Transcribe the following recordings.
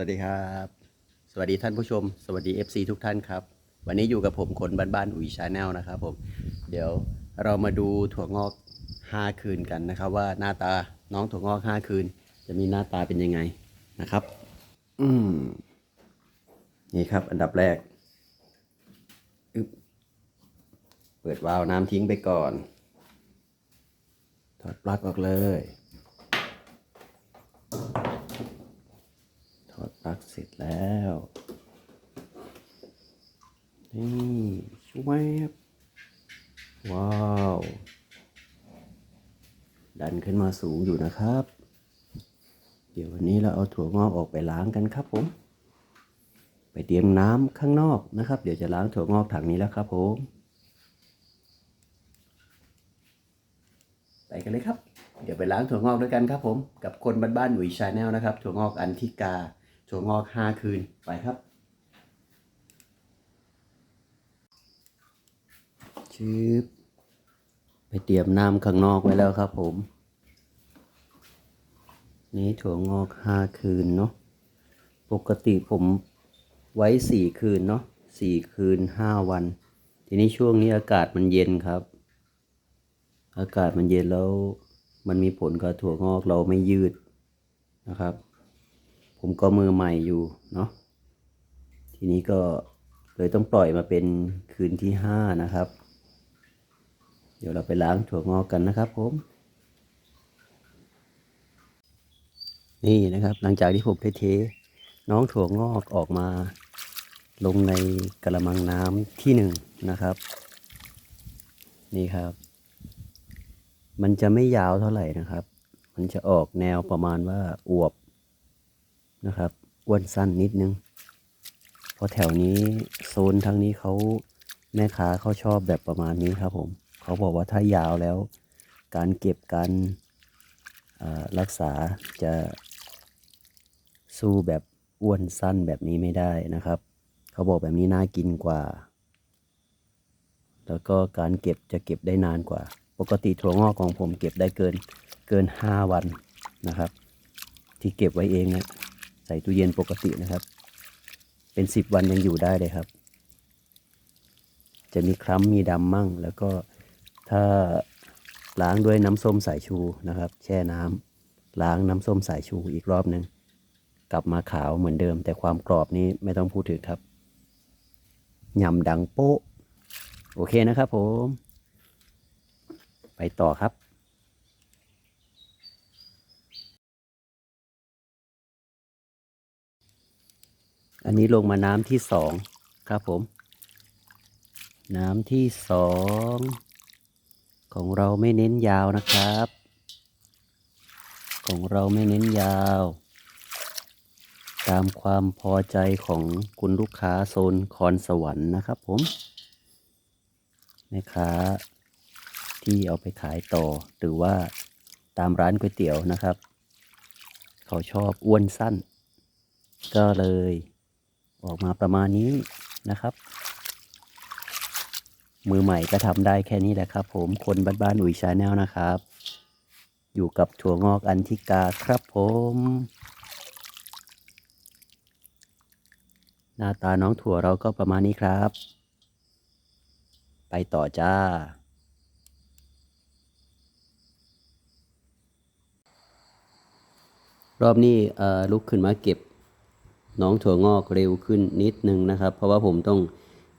วัสดีครับ สวัสดีท่านผู้ชม สวัสดี FC ทุกท่านครับ วันนี้อยู่กับผมคนบ้านๆอุ๋ยชาแนลนะครับผมเดี๋ยวเรามาดูถั่วงอก 5 คืนกันนะครับ ว่าหน้าตาน้องถั่วงอก 5 คืน จะมีหน้าตาเป็นยังไงนะครับ อืมนี่ครับ อันดับแรกอึบเปิดวาล์วน้ำทิ้งไปก่อนถอดปลั๊กออกเลย อดปลั๊กเสร็จแล้ว นี่ช่วยว้าว ดันขึ้นมาสูงอยู่นะครับ เดี๋ยววันนี้เราเอาถั่วงอกออกไปล้างกันครับผม ไปเตรียมน้ำข้างนอกนะครับ เดี๋ยวจะล้างถั่วงอกถังนี้แล้วครับผมไปกันเลยครับ เดี๋ยวไปล้างถั่วงอกด้วยกันครับผม กับคนบ้านๆหนุ่ยชาแนลนะครับ ถั่วงอกอันทิกา ถั่วงอกห้าคืนไปครับ ชืบไปเตรียมน้ำข้างนอกไว้แล้วครับผม นี่ถั่วงอกห้าคืนเนาะปกติผมไว้สี่คืนเนาะสี่คืนห้าวัน ทีนี้ช่วงนี้อากาศมันเย็นครับ อากาศมันเย็นแล้ว มันมีผลกับถั่วงอกเราไม่ยืดนะครับ ผมก็มือใหม่อยู่เนาะทีนี้ก็เลยต้องปล่อยมาเป็นคืนที่ห้านะครับ เดี๋ยวเราไปล้างถั่วงอกกันนะครับผม นี่นะครับหลังจากที่ผมเทน้องถั่วงอกออกมา ลงในกระมังน้ำที่หนึ่งนะครับ นี่ครับ มันจะไม่ยาวเท่าไหร่นะครับ มันจะออกแนวประมาณว่าอวบ นะครับอ้วนสั้นนิดนึงเพราะแถวนี้โซนทางนี้เขาแม่ค้าเขาชอบแบบประมาณนี้ครับผมเขาบอกว่าถ้ายาวแล้ว การเก็บการรักษาจะสู้แบบอ้วนสั้นแบบนี้ไม่ได้นะครับ เขาบอกแบบนี้น่ากินกว่า แล้วก็การเก็บจะเก็บได้นานกว่า ปกติถั่วงอกของผมเก็บได้เกินเกิน 5 วันนะครับ ที่เก็บไว้เองเนี่ย ใส่ตู้เย็นปกตินะครับ เป็น10วันยังอยู่ได้เลยครับ จะมีคล้ำมีดำมั่ง แล้วก็ถ้าล้างด้วยน้ำส้มสายชูนะครับ แช่น้ำล้างน้ำส้มสายชูอีกรอบหนึ่งกลับมาขาวเหมือนเดิม แต่ความกรอบนี้ไม่ต้องพูดถึงครับยำดังโป๊ะ โอเคนะครับผม ไปต่อครับ อันนี้ลงมาน้ำที่สองครับผม น้ำที่สองของเราไม่เน้นยาวนะครับ ของเราไม่เน้นยาว ตามความพอใจของคุณลูกค้าโซนคอนสวรรค์นะครับผมแม่ค้าที่เอาไปขายต่อหรือว่าตามร้านก๋วยเตี๋ยวนะครับ เขาชอบอ้วนสั้น ก็เลย ออกมาประมาณนี้นะครับ มือใหม่ก็ทำได้แค่นี้แหละครับ ผมคนบ้านๆอุ๋ยชาแนลนะครับ อยู่กับถั่วงอกอันทิกาครับผม หน้าตาน้องถั่วเราก็ประมาณนี้ครับ ไปต่อจ้ารอบนี้ลุกขึ้นมาเก็บ น้องถั่วงอกเร็วขึ้นนิดนึงนะครับ เพราะว่าผมต้อง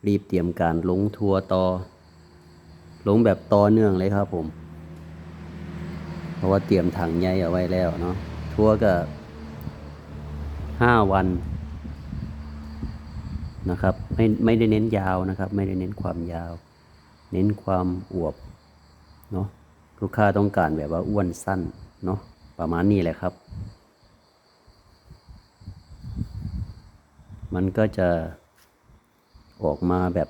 รีบเตรียมการลงทัวต่อ ลงแบบต่อเนื่องเลยครับผม เพราะว่าเตรียมถังใหญ่เอาไว้แล้วเนาะทัวก็ห้าวันนะครับ ไม่ไม่ได้เน้นยาวนะครับ ไม่ได้เน้นความยาว เน้นความอวบเนาะลูกค้าต้องการแบบว่าอ้วนสั้นเนาะประมาณนี้แหละครับ มันก็จะออกมาแบบ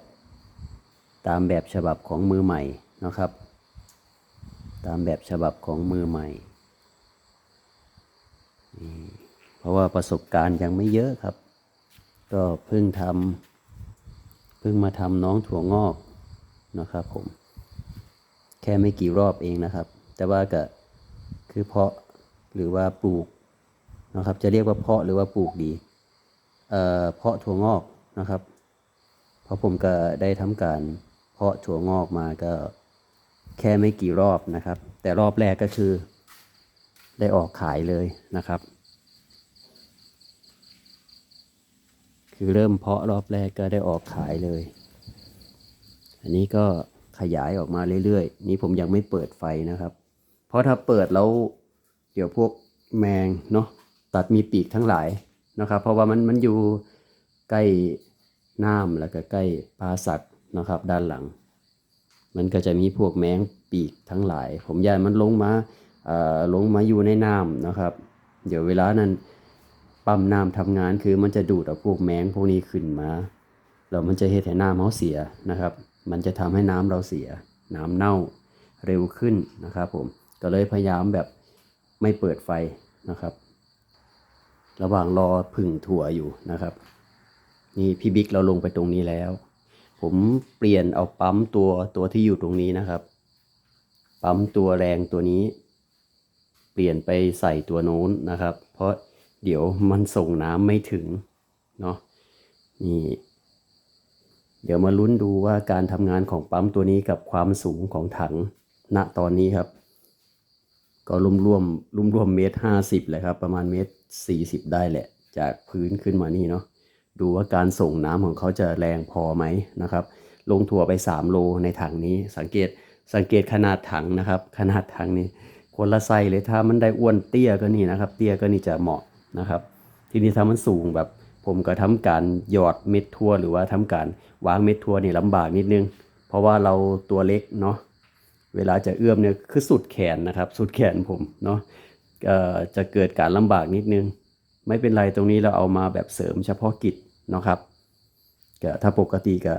ตามแบบฉบับของมือใหม่นะครับ ตามแบบฉบับของมือใหม่ เพราะว่าประสบการณ์ยังไม่เยอะครับ ก็เพิ่งทำเพิ่งมาทำน้องถั่วงอกนะครับผม แค่ไม่กี่รอบเองนะครับ แต่ว่าก็คือเพาะหรือว่าปลูกนะครับ จะเรียกว่าเพาะหรือว่าปลูกดี เอ่อเพาะถั่วงอกนะครับ เพราะผมก็ได้ทำการเพาะถั่วงอกมาก็แค่ไม่กี่รอบนะครับ แต่รอบแรกก็คือได้ออกขายเลยนะครับ คือเริ่มเพาะรอบแรกก็ได้ออกขายเลย อันนี้ก็ขยายออกมาเรื่อยๆ นี่ผมยังไม่เปิดไฟนะครับ เพราะถ้าเปิดแล้ว เดี๋ยวพวกแมงเนาะตัดมีปีกทั้งหลาย นะครับ เพราะว่ามันมันอยู่ใกล้น้ำแล้วก็ใกล้ปลาสักนะครับ ด้านหลัง มันก็จะมีพวกแมงปีกทั้งหลาย ผมยายมันลงมาเอ่อลงมาอยู่ในน้ำนะครับ เดี๋ยวเวลานั้นปั๊มน้ำทำงานคือมันจะดูดเอาพวกแมงพวกนี้ขึ้นมาแล้วมันจะเฮ็ดให้น้ำเขาเสียนะครับ มันจะทำให้น้ำเราเสีย น้ำเน่าเร็วขึ้นนะครับผมก็เลยพยายามแบบไม่เปิดไฟนะครับ ระหว่างรอผึ่งถั่วอยู่นะครับ นี่พี่บิ๊กเราลงไปตรงนี้แล้ว ผมเปลี่ยนเอาปั๊มตัวตัวที่อยู่ตรงนี้นะครับ ปั๊มตัวแรงตัวนี้ เปลี่ยนไปใส่ตัวโน้นนะครับ เพราะเดี๋ยวมันส่งน้ำไม่ถึงเนาะนี่เดี๋ยวมาลุ้นดูว่าการทำงานของปั๊มตัวนี้กับความสูงของถังณตอนนี้ครับ ก็รวมรวมรวมรวมเมตรห้าสิบเลยครับ ประมาณเมตรสี่สิบได้แหละ จากพื้นขึ้นมานี่เนาะดูว่าการส่งน้ำของเขาจะแรงพอไหมนะครับ ลงถั่วไป 3 โลในถังนี้ สังเกตสังเกตขนาดถังนะครับ ขนาดถังนี้คนละไซส์เลยถ้ามันได้อ้วนเตี้ยก็นี่นะครับ เตี้ยก็นี่จะเหมาะนะครับ ทีนี้ถ้ามันสูงแบบ ผมก็ทำการหยอดเม็ดทั่วหรือว่าทำการวางเม็ดทั่วนี่ลำบากนิดนึง เพราะว่าเราตัวเล็กเนาะ เวลาจะเอื้อมเนี่ยคือสุดแขนนะครับ สุดแขนผมเนาะจะเกิดการลำบากนิดนึง ไม่เป็นไรตรงนี้เราเอามาแบบเสริมเฉพาะกิจเนาะครับก็ถ้าปกติก็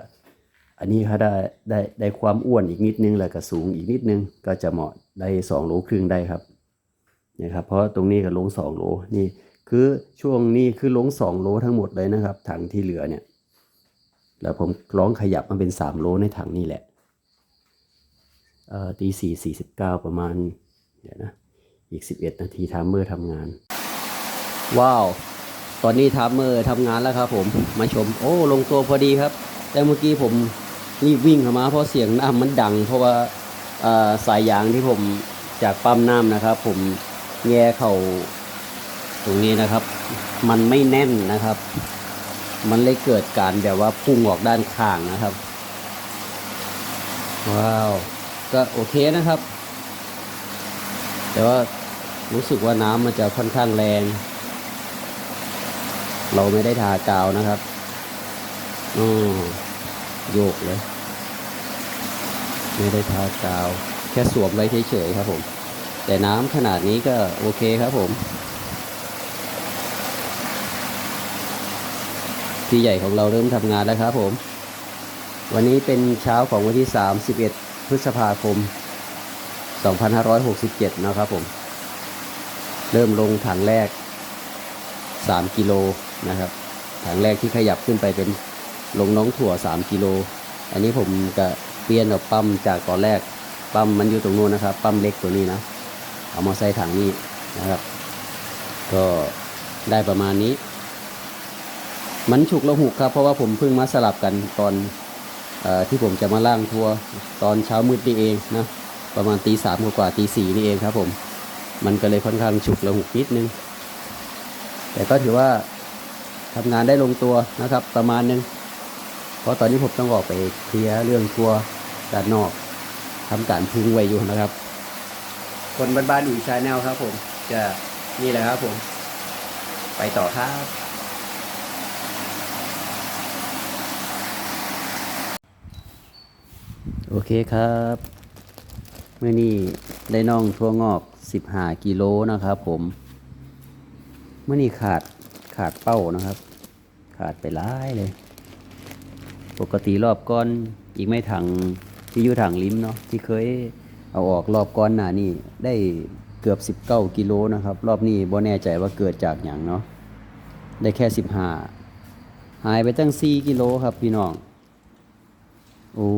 อันนี้ถ้าได้ได้ได้ความอ้วนอีกนิดนึงแล้วก็สูงอีกนิดนึง ก็จะเหมาะได้สองโลครึ่งได้ครับเนี่ยครับ เพราะตรงนี้ก็ลงสองโลนี่คือช่วงนี้คือลงสองโลทั้งหมดเลยนะครับ ถังที่เหลือเนี่ย แล้วผมร้องขยับมาเป็นสามโลในถังนี่แหละ ตีสี่สี่สิบเก้าประมาณ เดี๋ยวนะ อีกสิบเอ็ดนาทีไทม์เมอร์ทำงาน ว้าว ตอนนี้ไทม์เมอร์ทำงานแล้วครับผม มาชม โอ้ ลงตัวพอดีครับ แต่เมื่อกี้ผมรีบวิ่งเข้ามาเพราะเสียงน้ำมันดัง เพราะว่าสายยางที่ผมจากปั๊มน้ำนะครับ ผมแง่เข่าตรงนี้นะครับ มันไม่แน่นนะครับ มันเลยเกิดการแบบว่าพุ่งออกด้านข้างนะครับ ว้าว ก็โอเคนะครับ แต่ว่ารู้สึกว่าน้ำมันจะค่อนข้างแรง เราไม่ได้ทากาวนะครับอ๋อโยกเลย ไม่ได้ทากาว แค่สวมไว้เฉยๆครับผม แต่น้ำขนาดนี้ก็โอเคครับผมพี่ใหญ่ของเราเริ่มทำงานแล้วครับผม วันนี้เป็นเช้าของวันที่ 31 พฤษภาคม 2567 นะครับผม เริ่มลงถังแรก 3 กิโลนะครับถังแรกที่ขยับขึ้นไปเป็นลงน้องถั่ว 3 กิโล อันนี้ผมก็เปลี่ยนออกปั๊มจากตอนแรกปั๊มมันอยู่ตรงนู้นนะครับ ปั๊มเล็กตัวนี้นะ เอามาใส่ถังนี้นะครับ ก็ได้ประมาณนี้ มันฉุกละหุกครับ เพราะว่าผมเพิ่งมาสลับกันตอน ที่ผมจะมาล่างทัวร์ตอนเช้ามืดนี่เองนะประมาณตีสามกว่าตีสี่นี่เองครับผม มันก็เลยค่อนข้างฉุกละหุกนิดนึง แต่ก็ถือว่าทำงานได้ลงตัวนะครับ ประมาณนึง เพราะตอนนี้ผมต้องออกไปเคลียร์เรื่องทัวร์ด้านนอกทำการพึ่งไว้อยู่นะครับ คนบ้านๆอุ๋ยชาแนลครับผมจะนี่แหละครับผม ไปต่อครับ โอเคครับเมื่อนี้ได้น่องทั่วงอก 15 กิโลนะครับผมเมื่อนี้ขาดขาดเป้านะครับ ขาดไปหลายเลย ปกติรอบก้อนอีกไม่ถังที่อยู่ถังลิ้มเนาะที่เคยเอาออกรอบก้อนหน้านี่ได้เกือบ 19 กิโลนะครับ รอบนี้บ่แน่ใจว่าเกิดจากอย่างเนาะได้แค่ 15 หายไปตั้ง 4 กิโลครับพี่น้องโอ้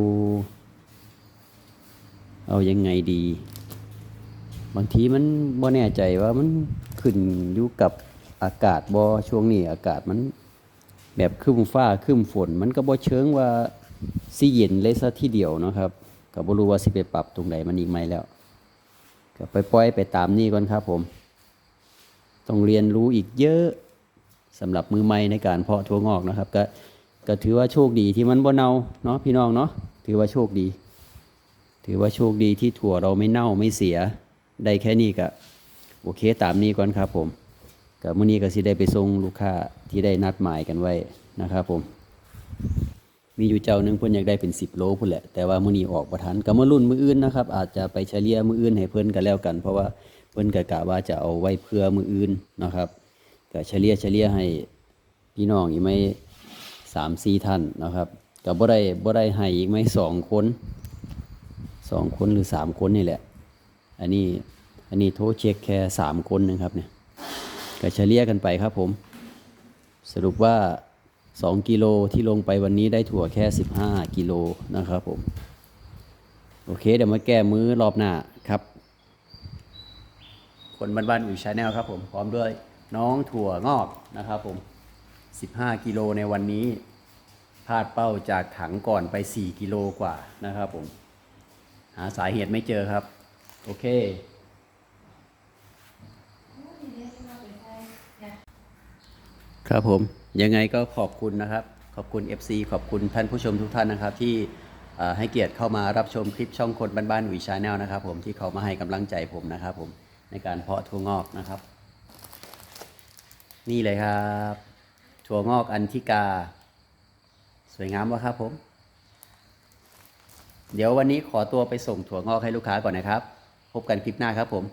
เอายังไงดี บางทีมันบ่แน่ใจว่ามันขึ้นอยู่กับอากาศบ่ช่วงนี้อากาศมันแบบครึ้มฟ้าครึ้มฝน มันก็บ่เชิงว่าสิเย็นเลยซะทีเดียวนะครับก็บ่รู้ว่าสิไปปรับตรงไหนมันอีกไหมแล้วก็ไปปล่อยไปตามนี้ก่อนครับผม ต้องเรียนรู้อีกเยอะสำหรับมือใหม่ในการเพาะถั่วงอกนะครับ ก็ก็ถือว่าโชคดีที่มันบ่เน่าเนาะพี่น้องเนาะถือว่าโชคดี ถือว่าโชคดีที่ถั่วเราไม่เน่าไม่เสีย ได้แค่นี้ก็โอเคตามนี้ก่อนครับผมก็มื้อนี้ก็สิได้ไปส่งลูกค้าที่ได้นัดหมายกันไว้นะครับผม มีอยู่เจ้าหนึงเพิ่นอยากได้เป็น10โลพุ่นแหละแต่ว่ามื้อนี้ออกบ่ทันก็มารุ่นมื้ออื่นนะครับ อาจจะไปเฉลี่ยมื้ออื่นให้เพิ่นก็แล้วกัน เพราะว่าเพิ่นก็กะว่าจะเอาไว้เพื่อมื้ออื่นนะครับก็เฉลี่ยเฉลี่ยให้พี่น้องอีกไม่3 4ท่านนะครับก็บ่ได้บ่ได้ให้อีกไม่สองคน สองคนหรือสามคนนี่แหละ อันนี้อันนี้โทรเช็คแค่สามคนนะครับเนี่ยก็เฉลี่ยกันไปครับผม สรุปว่า 2 กิโลที่ลงไปวันนี้ได้ถั่วแค่ 15 กิโลนะครับผม โอเค เดี๋ยวมาแก้มือรอบหน้าครับ คนบ้านๆอยู่ชาแนลครับผม พร้อมด้วยน้องถั่วงอกนะครับผม 15 กิโลในวันนี้พลาดเป้าจากถังก่อนไป 4 กิโลกว่านะครับผม หาสาเหตุไม่เจอครับ โอเค ครับผมยังไงก็ขอบคุณนะครับ ขอบคุณ FC ขอบคุณท่านผู้ชมทุกท่านนะครับ ที่ให้เกียรติเข้ามารับชมคลิปช่องคนบ้านๆวีชาแนลนะครับ ผมที่เขามาให้กำลังใจผมนะครับผมในการเพาะถั่วงอกนะครับ นี่เลยครับ ถั่วงอกอันทิกา สวยงามวะครับผม เดี๋ยววันนี้ขอตัวไปส่งถั่วงอกให้ลูกค้าก่อนนะครับ พบกันคลิปหน้าครับผม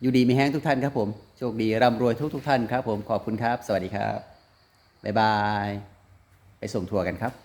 อยู่ดีมีแห้งทุกท่านครับผม โชคดีร่ำรวยทุกทุกท่านครับผม ขอบคุณครับ สวัสดีครับ บ๊ายบาย ไปส่งทัวร์กันครับ